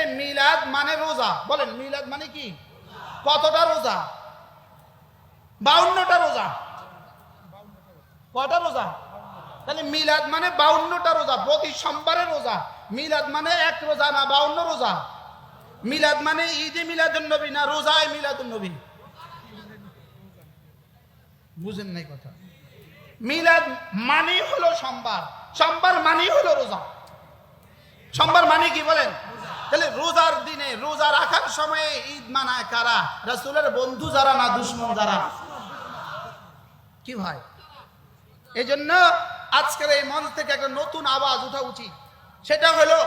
মিলাদ মানে রোজা। বলেন, মিলাদ মানে কি? কতটা রোজা? বাউন্নটা রোজা। কটা রোজা? তাহলে মিলাদ মানে বাউন্নটা রোজা, প্রতি সোমবারে রোজা। মিলাদ মানে এক রোজা না বাউন্ন রোজা? মিলাদ মানে ঈদে মিলাদুন নবী না রোজায় মিলাদুন নবী? বুঝেন নাই কথা। মিলাদ মানে হলো সোমবার। সোমবার মানে হলো রোজা। সোমবার মানে কি বলেন? তাহলে রোজার দিনে রোজা রাখার সময়ে ঈদ মানায় কারা? রাসুলের বন্ধু যারা না দুশ্মন যারা? কি ভাই? এই জন্য আজকের এই মঞ্চ থেকে একটা নতুন আওয়াজ উঠা উচিত। সেটা হলো,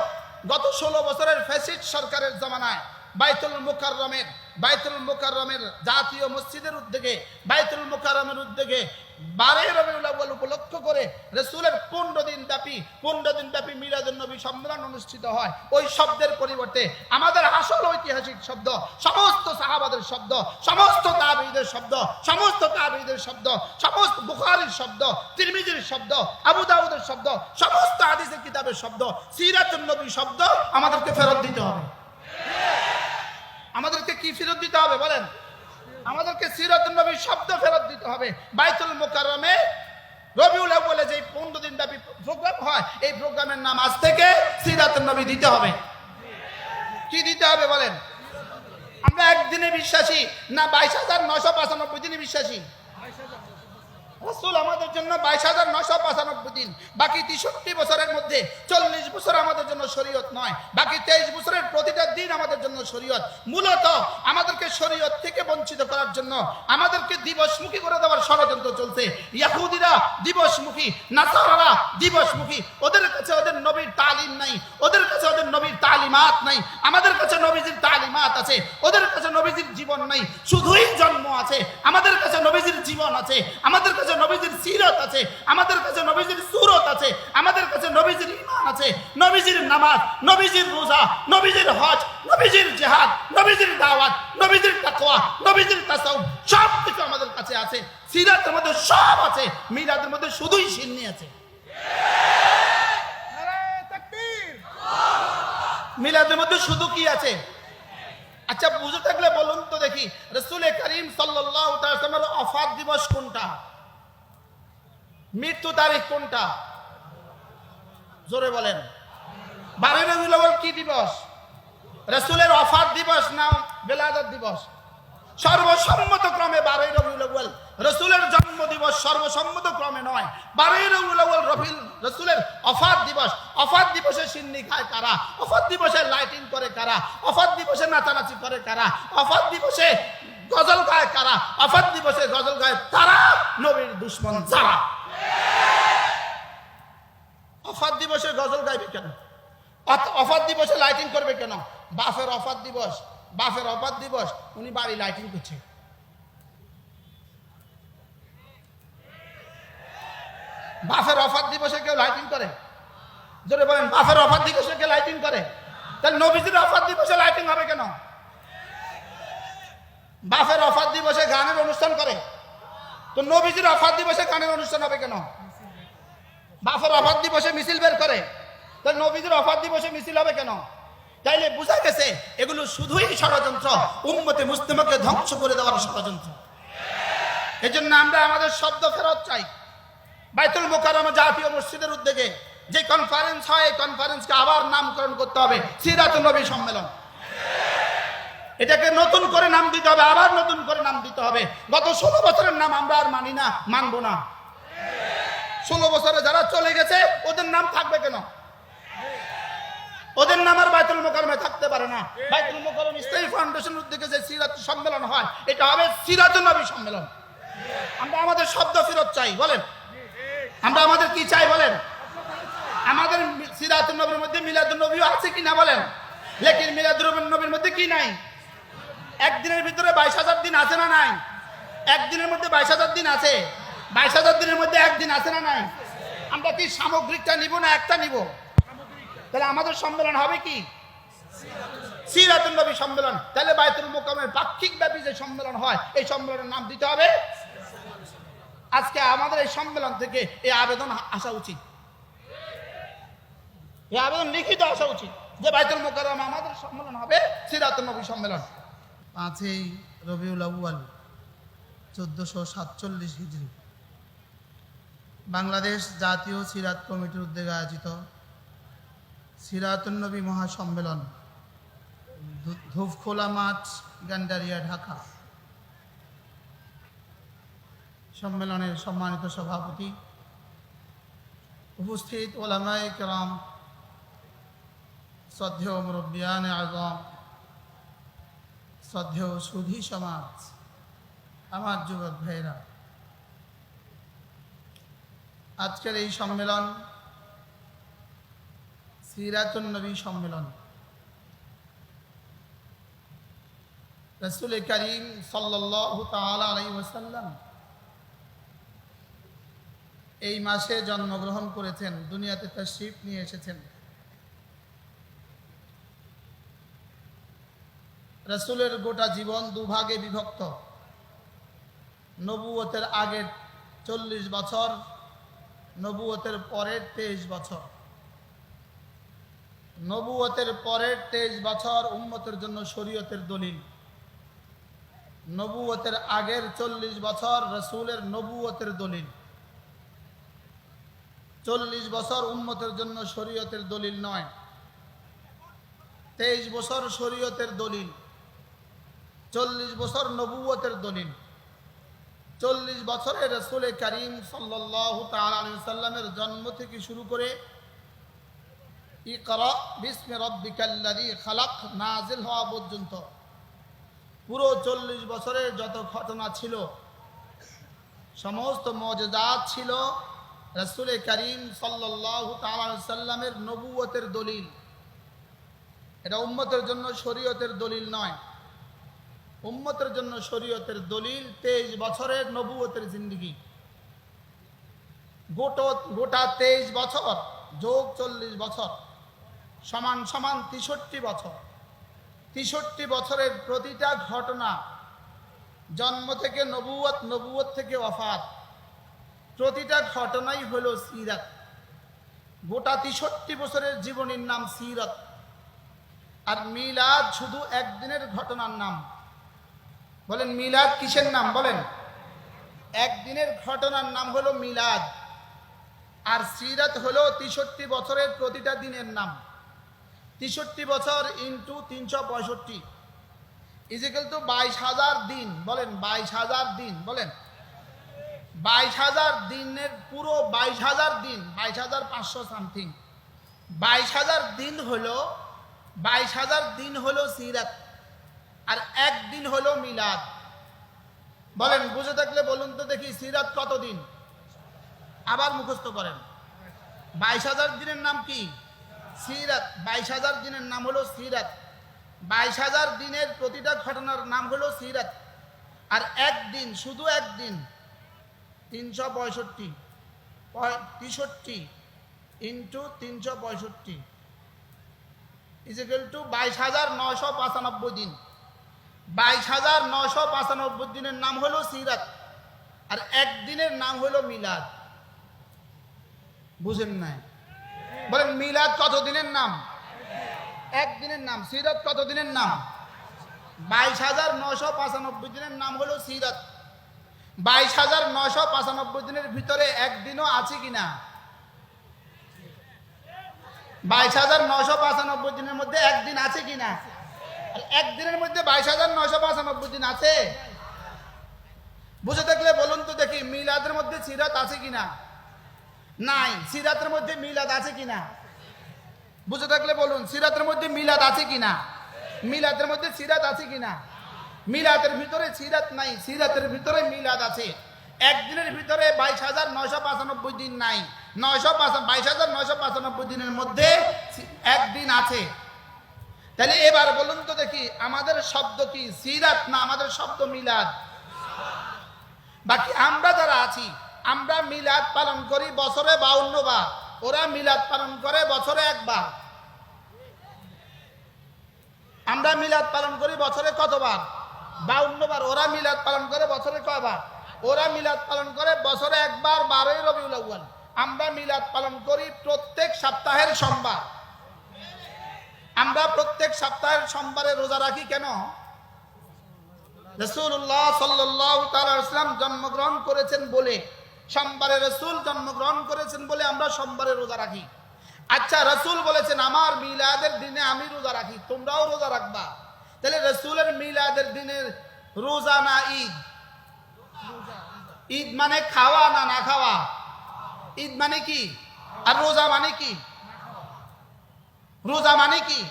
গত ষোলো বছরের ফ্যাসিড সরকারের জমানায় বাইতুল মুকাররমের বাইতুল মুকাররমের জাতীয় মসজিদের উদ্যোগে, বাইতুল মুকাররমের উদ্যোগে বারে রবিউল উপলক্ষ করে রসুলের পনেরো দিন ব্যাপী, পনেরো দিন ব্যাপী নবী সম্মেলন অনুষ্ঠিত হয়। ওই শব্দের পরিবর্তে আমাদের আসল ঐতিহাসিক শব্দ, সমস্ত সাহাবাদের শব্দ, সমস্ত তাবিদের শব্দ, সমস্ত তাবিদের শব্দ, সমস্ত বুখারির শব্দ, তিরমিজির শব্দ, আবু শব্দ, সমস্ত হাদিসের কিতাবের শব্দ নবী শব্দ আমাদেরকে ফেরত দিতে হবে। আমাদেরকে কি ফেরত দিতে হবে বলেন? আমাদেরকে সিরাতুল নবীর শব্দ ফেরত দিতে হবে। বাইতুল মোকারমে রবিউল বলে যে পনেরো দিন ব্যাপী প্রোগ্রাম হয়, এই প্রোগ্রামের নাম আজ থেকে সিরাত নবী দিতে হবে। কি দিতে হবে বলেন? আমরা একদিনে বিশ্বাসী, না বাইশ হাজার নশো পঁচানব্বই দিনে বিশ্বাসী। রসুল আমাদের জন্য বাইশ হাজার নশো পঁচানব্বই দিন, বাকি তেষট্টি বছরের মধ্যে চল্লিশ বছর আমাদের জন্য শরীয়ত নয়, বাকি তেইশ বছরের প্রতিটা দিন আমাদের জন্য শরীয়ত। মূলত আমাদেরকে শরীয়ত থেকে বঞ্চিত করার জন্য আমাদেরকে দিবসমুখী করে দেওয়ার ষড়যন্ত্র চলছে। ইয়াহুদিরা দিবসমুখী দিবসমুখী, ওদের কাছে ওদের নবীর তালিম নাই, ওদের কাছে ওদের নবীর তালিমাত নাই, আমাদের কাছে নবীজির তালিমাত আছে, ওদের কাছে নবীজির জীবন নাই, শুধুই জন্ম আছে, আমাদের কাছে নবীজির জীবন আছে, আমাদের কাছে নবীজির সিরত আছে, আমাদের কাছে নবীজির সুরত আছে, আমাদের কাছে নবীজির ইমান আছে, নবীজির নামাজ, নবীজির রোজা, নবীজির হজ, নবীজির জেহাদ, নবীজির দাওয়াত, নবীজির তাকওয়া, নবীজির তাসাউফ সব কিছু আমাদের কাছে আছে, সিরাতের মধ্যে সব আছে, মিলাদের মধ্যে শুধুই সিন্নি আছে। মিলাদের মধ্যে শুধু কি আছে? আচ্ছা বুঝে থাকলে বলুন তো দেখি, রসুল করিম সাল্লামের অফাত দিবস কোনটা? মৃত্যু তারিখ কোনটা? জোরে বলেন। বারোই রবিউল কি দিবস? রসুলের অফাত দিবস না বেলাদার দিবস? সর্বসম্মত ক্রমে বারোই রবিউল আউয়াল রসুলের জন্ম দিবস সর্বসম্মত ক্রমে নয়। বারোই রবিউল আউয়াল রবিউল, রসুলের অফাত দিবস। অফাত দিবসে সিন্নি খায় কারা? অফাত দিবসে লাইটিং করে কারা? অফাত দিবসে নাচানাচি করে কারা? অফাত দিবসে গজল গায় কারা? অফাত দিবসে গজল গায় তারা, নবীর দুশ্মন যারা। অফাত দিবসে গজল গাইবে কেন? অফাত দিবসে লাইটিং করবে কেন? বাফের অফাত দিবস। বাফের অফাত দিবস, উনি বাড়ি লাইটিং করছে। বাফের অফার দিবসে কেউ লাইটিং করে? জোরে বলেন বাফের অফার দিবসে কেউ লাইটিং করে? তাহলে নবীজির অফার দিবসে লাইটিং হবে কেন? বাফের অফাত দিবসে গানের অনুষ্ঠান করে? তো নবীজির অফার দিবসে গানের অনুষ্ঠান হবে কেন? বাফের অফার দিবসে মিছিল বের করে? তাহলে নবীজির অফার দিবসে মিছিল হবে কেন? তাইলে বোঝা গেছে, এগুলো শুধুই ষড়যন্ত্র। উম্মতে মুসলিমকে ধ্বংস করে দেওয়ার ষড়যন্ত্র। এই জন্য আমরা আমাদের শব্দ ফেরত চাই। বাইতুল মোকারম জাতীয় মসজিদের উদ্যোগে যে কনফারেন্স হয় কনফারেন্সকে আবার নামকরণ করতে হবে সিরাতুল নবী সম্মেলন। এটাকে নতুন করে নাম দিতে হবে, আবার নতুন করে নাম দিতে হবে। গত ষোলো বছরের নাম আমরা আর মানি না, মানবো না। ষোলো বছরে যারা চলে গেছে, ওদের নাম থাকবে কেন? ওদের নাম আর বাইতুল মোকারমে থাকতে পারে না। বাইতুল মোকারম ইসলামী ফাউন্ডেশন উদ্যোগে যে সিরাত সম্মেলন হয় এটা হবে সিরাতুল নবী সম্মেলন। আমরা আমাদের শব্দ ফেরত চাই বলেন। আমরা আমাদের কি চাই বলেন? আমাদের সিরাতুল নবীর মধ্যে মিলাদুল নবীও আছে কি না বলেন? লেকিন মিলাদুল নবীর মধ্যে কি নাই? একদিনের ভিতরে বাইশ হাজার দিন আছে না নাই? একদিনের মধ্যে বাইশ হাজার দিন আছে। বাইশ হাজার দিনের মধ্যে একদিন আছে না নাই? আমরা কি সামগ্রিকটা নিব না একটা নিব? তাহলে আমাদের সম্মেলন হবে কি? সিরাতুল নবী সম্মেলন। তাহলে বাইতুল মোকামের পাক্ষিক ব্যাপী যে সম্মেলন হয়, এই সম্মেলনের নাম দিতে হবে। আজকে আমাদের এই সম্মেলন থেকে এই আবেদন আসা উচিত। এই আবেদন লিখিত আসা উচিত যে বাইতুল মোকাররম আমাদের সম্মেলন হবে সিরাত নবী সম্মেলন। পাঁচই রবিউল আউ্য়াল, চোদ্দোশো সাতচল্লিশ হিজড়ি বাংলাদেশ জাতীয় সিরাত কমিটির উদ্যোগে আয়োজিত সিরাতুন্নবী মহাসম্মেলন। ধূপখোলা মাঠ গান্ডারিয়া ঢাকা। সম্মেলনের সম্মানিত সভাপতি। উপস্থিত ওলামায়ে কেরাম, শ্রদ্ধেয় মুরব্বিয়ান আজম, শ্রদ্ধেয় সুধী সমাজ, আমার যুবক ভাইরা আজকের এই সম্মেলন সিরাতুন নবী সম্মেলন। রসুল করিম আলাইহি ওয়াসাল্লাম এই মাসে জন্মগ্রহণ করেছেন, দুনিয়াতে তাশরীফ নিয়ে এসেছেন। রসুলের গোটা জীবন দুভাগে বিভক্ত। নবুয়তের আগের চল্লিশ বছর, নবুয়তের পরের তেইশ বছর। নবুয়তের পরের তেইশ বছর উম্মতের জন্য শরীয়তের দলিল। নবুয়তের আগের চল্লিশ বছর রসুলের নবুয়তের দলিল। চল্লিশ বছর উম্মতের জন্য শরীয়তের দলিল নয়। তেইশ বছর শরীয়তের দলিল। চল্লিশ বছর নবুয়তের দলিল। চল্লিশ বছরে রসুল করিম সাল্লাহ সাল্লামের জন্ম থেকে শুরু করে ইকরা নাজিল হওয়া পর্যন্ত। পুরো চল্লিশ বছরের যত ঘটনা ছিল, সমস্ত মজদাত ছিল রসুল করিম সাল্লামের নবুয়তের দলিল। এটা উম্মতের জন্য শরীয়তের দলিল নয়। উম্মতের জন্য শরীয়তের দলিল তেইশ বছরের নবুয়তের জিন্দিগি। গোটো, গোটা তেইশ বছর, যোগ চল্লিশ বছর। সমান সমান তেষট্টি বছর। তেষট্টি বছরের প্রতিটা ঘটনা জন্ম থেকে নবুয়ত নবুয়ত থেকে অফাত। প্রতিটা ঘটনাই হলো সিরাত। গোটা তেষট্টি বছরের জীবনীর নাম সিরত। আর মিলাদ শুধু একদিনের ঘটনার নাম। বলেন মিলাদ কিসের নাম বলেন? একদিনের ঘটনার নাম হলো মিলাদ। আর সিরাত হলো তেষট্টি বছরের প্রতিটা দিনের নাম। তেষট্টি বছর ইন্টু তিনশো পঁয়ষট্টি। ইজিক্যাল টু বাইশ হাজার দিন, বলেন, বাইশ হাজার দিন, বলেন। বাইশ হাজার দিনের পুরো বাইশ হাজার দিন, বাইশ হাজার পাঁচশো সামথিং বাইশ হাজার দিন হলো, বাইশ হাজার দিন হলো সিরাত, আর একদিন হলো মিলাদ। বলেন, বুঝে থাকলে বলুন তো দেখি সিরাত কতদিন? আবার মুখস্থ করেন। বাইশ হাজার দিনের নাম কি? সিরাত, বাইশ হাজার দিনের নাম হলো সিরাত। বাইশ হাজার দিনের প্রতিটা ঘটনার নাম হলো সিরাত। আর একদিন, শুধু একদিন, তিনশো পঁয়ষট্টি তেষট্টি ইন্টু তিনশো পঁয়ষট্টি। ইজিক্যাল টু বাইশ হাজার নশো পঁচানব্বই দিন। বাইশ হাজার নশো পঁচানব্বই দিনের নাম হলো সিরাত। আর একদিনের নাম হলো মিলাদ। বুঝেন নাই? বলেন, মিলাদ কত দিনের নাম? একদিনের নাম, সিরাত কত দিনের নাম? বাইশ হাজার নশো পঁচানব্বই দিনের নাম হলো সিরাত। বাইশ হাজার নশো পঁচানব্বই দিনের ভিতরে একদিনও আছে কিনা? বাইশ হাজার নশো পঁচানব্বই দিনের মধ্যে একদিন আছে কিনা? আর একদিনের মধ্যে বাইশ হাজার নশো পঁচানব্বই দিন আছে? বুঝে থাকলে বলুন তো দেখি, মিলাদের মধ্যে সিরাত আছে কিনা? নাই। সিরাতের মধ্যে মিলাদ আছে কিনা? বুঝে থাকলে বলুন, সিরাতের মধ্যে মিলাদ আছে কিনা? মিলাদের মধ্যে সিরাত আছে কিনা? মিলাদের ভিতরে সিরাত নাই, সিরাতের ভিতরে মিলাদ আছে। একদিনের ভিতরে বাইশ হাজার নয়শো পঁচানব্বই দিন নাই। নয়শো বাইশ হাজার নয়শো পঁচানব্বই দিনের মধ্যে একদিন আছে। তাহলে এবার বলুন তো দেখি, আমাদের শব্দ কি? সিরাত না আমাদের শব্দ মিলাদ? বাকি আমরা যারা আছি আমরা মিলাদ পালন করি বছরে বাউন্ন বার। ওরা মিলাদ পালন করে বছরে একবার। আমরা মিলাদ পালন করি বছরে কতবার? বাউন্ন বার। ওরা মিলাদ পালন করে বছরে কয়বার? ওরা মিলাদ পালন করে বছরে একবার, বারোই আউয়াল। আমরা মিলাদ পালন করি প্রত্যেক সপ্তাহের সোমবার। আমরা প্রত্যেক সপ্তাহের সোমবারে রোজা রাখি কেন? রসুল্লাহ সাল্লাম জন্মগ্রহণ করেছেন বলে। সোমবারে রসুল জন্মগ্রহণ করেছেন বলে আমরা সোমবারে রোজা রাখি। আচ্ছা রসুল বলেছেন, আমার মিলাদের দিনে আমি রোজা রাখি, তোমরাও রোজা রাখবা। তাহলে রসুলের মিলাদের দিনের রোজা না ঈদ? ঈদ মানে খাওয়া না না খাওয়া? ঈদ মানে কি? আর রোজা মানে কি? রোজা মানে কি?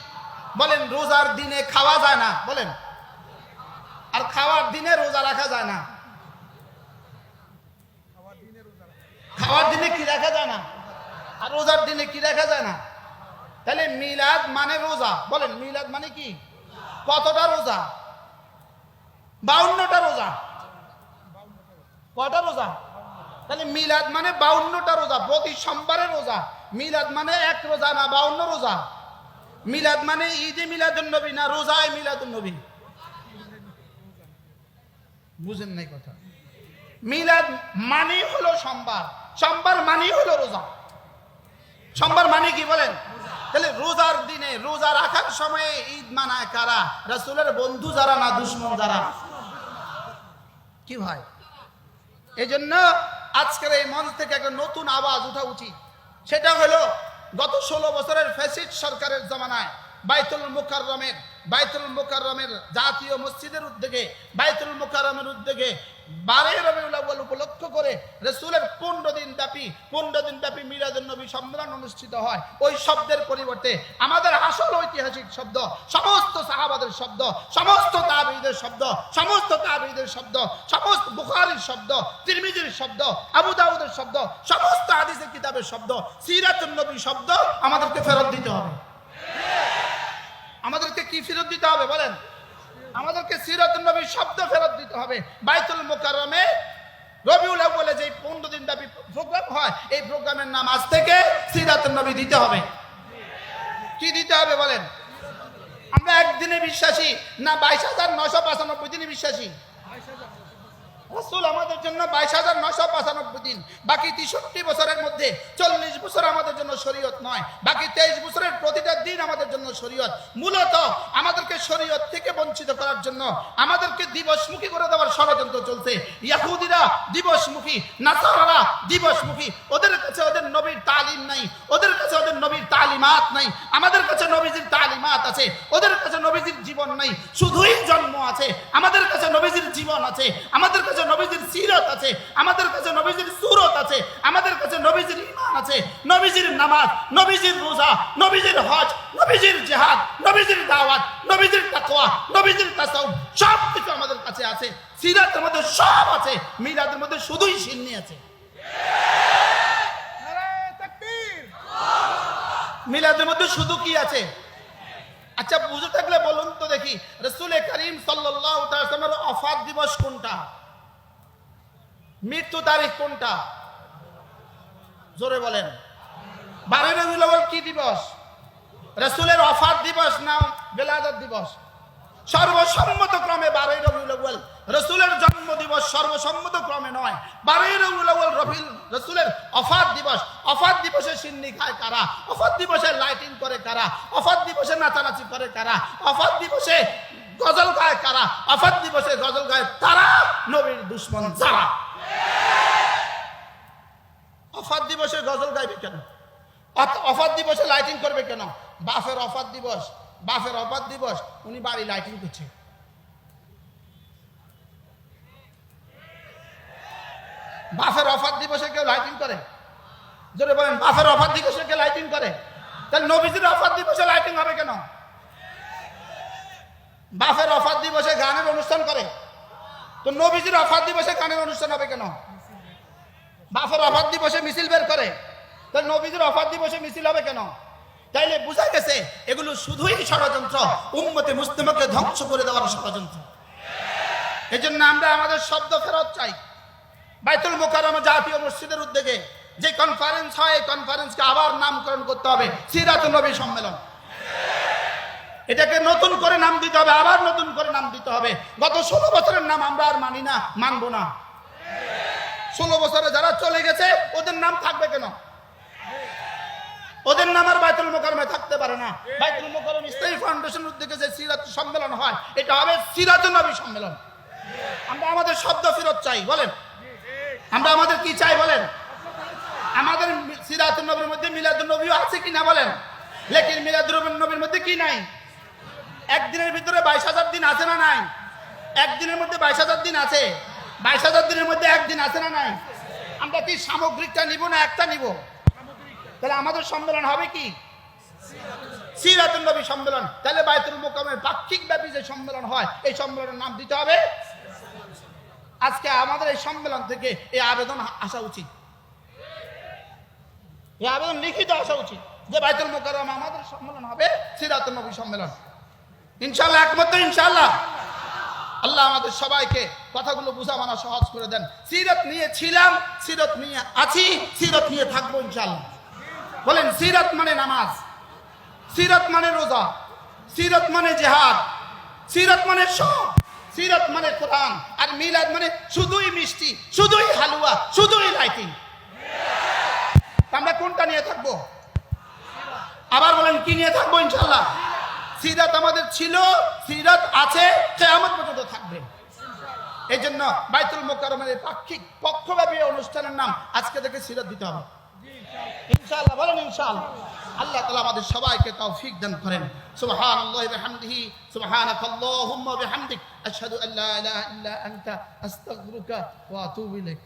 বলেন, রোজার দিনে খাওয়া যায় না? বলেন। আর খাওয়ার দিনে রোজা রাখা যায় না? খাওয়ার দিনে কি রাখা যায় না? আর রোজার দিনে কি রাখা যায় না? তাহলে মিলাদ মানে রোজা। বলেন, মিলাদ মানে কি? কতটা রোজা? বাউন্নটা রোজা। কটা রোজা? তাহলে মিলাদ মানে বাউন্নটা রোজা, প্রতি সোমবারে রোজা। মিলাদ মানে এক রোজা না বাউন্ন রোজা? মিলাদ মানে ঈদে মিলাদুন নবী না রোজায় মিলাদুন নবী? বুঝেন নাই কথা? মিলাদ মানে হলো সোমবার। সোমবার মানি হলো রোজা। সোমবার মানে কি বলেন? তাহলে রোজার দিনে, রোজা রাখার সময়ে ঈদ মানায় কারা? রাসূলের বন্ধু যারা না, দুশ্মন যারা? কি ভাই? এই জন্য আজকের এই মঞ্চ থেকে একটা নতুন আওয়াজ উঠা উচিত। সেটা হলো, গত ষোলো বছরের ফ্যাসিড সরকারের জমানায় বাইতুল মুকাররমের বাইতুল মুকাররমের জাতীয় মসজিদের উদ্যোগে, বাইতুল মুকাররমের উদ্যোগে বারে রবিউল উপলক্ষ করে রসুলের পনেরো দিন ব্যাপী, পনেরো দিন ব্যাপী নবী সম্মেলন অনুষ্ঠিত হয়। ওই শব্দের পরিবর্তে আমাদের আসল ঐতিহাসিক শব্দ, সমস্ত সাহাবাদের শব্দ, সমস্ত তাবিদের শব্দ, সমস্ত তাবিদের শব্দ, সমস্ত বুখারির শব্দ, তিরমিজির শব্দ, আবু শব্দ, সমস্ত হাদিসের কিতাবের শব্দ সিরাতুল নবী শব্দ আমাদেরকে ফেরত দিতে হবে। ফেরত দিতে হবে, বলেন। আমাদেরকে সিরাতুল নবীর শব্দ ফেরত দিতে হবে। বাইতুল মোকাররমে রবিউল আউয়ালে যে পনেরো দিন ব্যাপী প্রোগ্রাম হয়, এই প্রোগ্রামের নাম আজ থেকে সিরাতুল নবী দিতে হবে। কি দিতে হবে, বলেন? আমরা একদিনে বিশ্বাসী, না বাইশ হাজার নশো দিনে বিশ্বাসী? আমাদের জন্য বাইশ হাজার নশো পঁচানব্বই দিন। বাকি তেষট্টি বছরের মধ্যে চল্লিশ বছর আমাদের জন্য শরীয়ত নয়। বাকি তেইশ বছরের প্রতিটা দিন আমাদের জন্য শরীয়ত। মূলত আমাদেরকে শরীয়ত থেকে বঞ্চিত করার জন্য আমাদেরকে দিবসমুখী করে দেওয়ার ষড়যন্ত্র চলছে। ইয়াহুদিরা দিবসমুখী, নাসারারা দিবসমুখী। ওদের কাছে ওদের নবীর তালিম নাই, ওদের কাছে ওদের নবীর তালিমাত নাই, আমাদের কাছে নবীজির তালিমাত আছে, ওদের কাছে নবীজির জীবন নাই, শুধুই জন্ম আছে, আমাদের কাছে নবীজির জীবন আছে, আমাদের কাছে নবীজির সিরত আছে, আমাদের কাছে নবীজির সুরত আছে, আমাদের কাছে নবীজির ইমান আছে, নবীজির নামাজ, নবীজির রোজা, নবীজির হজ নবীজির জেহাদ, নবীজির দাওয়াত, নবীজির তাকওয়া, নবীজির তাসাউফ সব কিছু আমাদের কাছে আছে। সিরাতের মধ্যে সব আছে, মিলাদের মধ্যে শুধুই সিন্নি আছে। মিলাদের মধ্যে শুধু কি আছে? আচ্ছা বুঝে থাকলে বলুন তো দেখি, রসুল করিম সাল্লামের অফাত দিবস কোনটা? মৃত্যু তারিখ কোনটা? জোরে বলেন। বারোই রবিউল কি দিবস? রসুলের অফাত দিবস না বেলাদত দিবস। সর্বসম্মত ক্রমে বারোই রবিউল আউয়াল রসুলের জন্ম দিবস সর্বসম্মত ক্রমে নয়। বারোই রবিউল আউয়াল রবিউল রসুলের অফাত দিবস। অফাত দিবসে সিন্নি খায় কারা? অফাত দিবসে লাইটিং করে কারা? অফাত দিবসে নাচানাচি করে কারা? অফাত দিবসে গজল গায় কারা? অফাত দিবসে গজল গায় তারা? নবীর দুশ্মন যারা? অফাত দিবসে গজল গাইবে কেন? অফাত দিবসে লাইটিং করবে কেন? বাফের অফাত দিবস, বাফের অফাত দিবস, উনি বাড়ি লাইটিং করছে। বাফের অফাত দিবসে কেউ লাইটিং করে? জোরে বলেন, বাফের অফাত দিবসে কেউ লাইটিং করে? তাহলে নবীজির অফাত দিবসে লাইটিং হবে কেন? বাফের অফাত দিবসে গানের অনুষ্ঠান করে? তো নবীজির অফাত দিবসে গানের অনুষ্ঠান হবে কেন? বাফের অফাত দিবসে মিছিল বের করে? তাহলে নবীজির অফাত দিবসে মিছিল হবে কেন? তাইলে বোঝা গেছে, এগুলো শুধুই ষড়যন্ত্র। উম্মতে মুসলিমকে ধ্বংস করে দেওয়ার ষড়যন্ত্র। এই জন্য আমরা আমাদের শব্দ ফেরত চাই। বাইতুল মোকাররম জাতীয় মসজিদের উদ্যোগে যে কনফারেন্স হয় কনফারেন্সকে আবার নামকরণ করতে হবে সিরাতুল নবী সম্মেলন। এটাকে নতুন করে নাম দিতে হবে, আবার নতুন করে নাম দিতে হবে। গত ষোলো বছরের নাম আমরা আর মানি না, মানবো না। ষোলো বছরে যারা চলে গেছে, ওদের নাম থাকবে কেন? ওদের নাম আর বাইতুল মোকারমে থাকতে পারে না। বাইতুল মোকারম ইসলামী ফাউন্ডেশন উদ্যোগে যে সিরাত সম্মেলন হয় এটা হবে সিরাত নবী সম্মেলন। আমরা আমাদের শব্দ ফেরত চাই বলেন। আমরা আমাদের কি চাই বলেন? আমাদের সিরাত নবীর মধ্যে মিলাদুল নবীও আছে কি না বলেন? লেকিন মিলাদুল নবীর মধ্যে কি নাই? একদিনের ভিতরে বাইশ হাজার দিন আছে না নাই? একদিনের মধ্যে বাইশ হাজার দিন আছে? বাইশ হাজার দিনের মধ্যে একদিন আছে না নাই? আমরা কি সামগ্রিকটা নিব না একটা নিব? তাহলে আমাদের সম্মেলন হবে কি? সিরাতুল নবী সম্মেলন। তাহলে বাইতুল মোকামের পাক্ষিক ব্যাপী যে সম্মেলন হয়, এই সম্মেলনের নাম দিতে হবে। আজকে আমাদের এই সম্মেলন থেকে এই আবেদন আসা উচিত। এই আবেদন লিখিত আসা উচিত যে বাইতুল মোকাররম আমাদের সম্মেলন হবে সিরাতুল নবী সম্মেলন। ইনশাল্লাহ একমাত্র ইনশাল্লাহ আল্লাহ আমাদের সবাইকে কথাগুলো বুঝা মানা সহজ করে দেন। সিরত নিয়ে ছিলাম, সিরত নিয়ে আছি, সিরত নিয়ে থাকব ইনশাল্লাহ বলেন, সিরত মানে নামাজ, সিরত মানে রোজা, সিরত মানে জেহাদ, সিরত মানে সব, সিরত মানে কোরআন, আর মিলাদ মানে শুধুই মিষ্টি, শুধুই হালুয়া, শুধুই লাইটিং। আমরা কোনটা নিয়ে থাকব? আবার বলেন, কি নিয়ে থাকব ইনশাল্লাহ? সিরাত আমাদের ছিল, সিরাত আছে, কেয়ামত পর্যন্ত থাকবে। এই জন্য বাইতুল মোকারমের পাক্ষিক পক্ষব্যাপী অনুষ্ঠানের নাম আজকে থেকে সিরাত দিতে হবে। ইনশাআল্লাহ, বলেন ইনশাআল্লাহ। আল্লাহ তালা আমাদের সবাইকে তৌফিক দান করেন। সুবহানাল্লাহি বিহামদিহি, সুবহানাকাল্লাহুম্মা বিহামদিক। আশহাদু আল্লা ইলাহা ইল্লা আনতা, আস্তাগফিরুকা ওয়া আতুবু ইলাইক।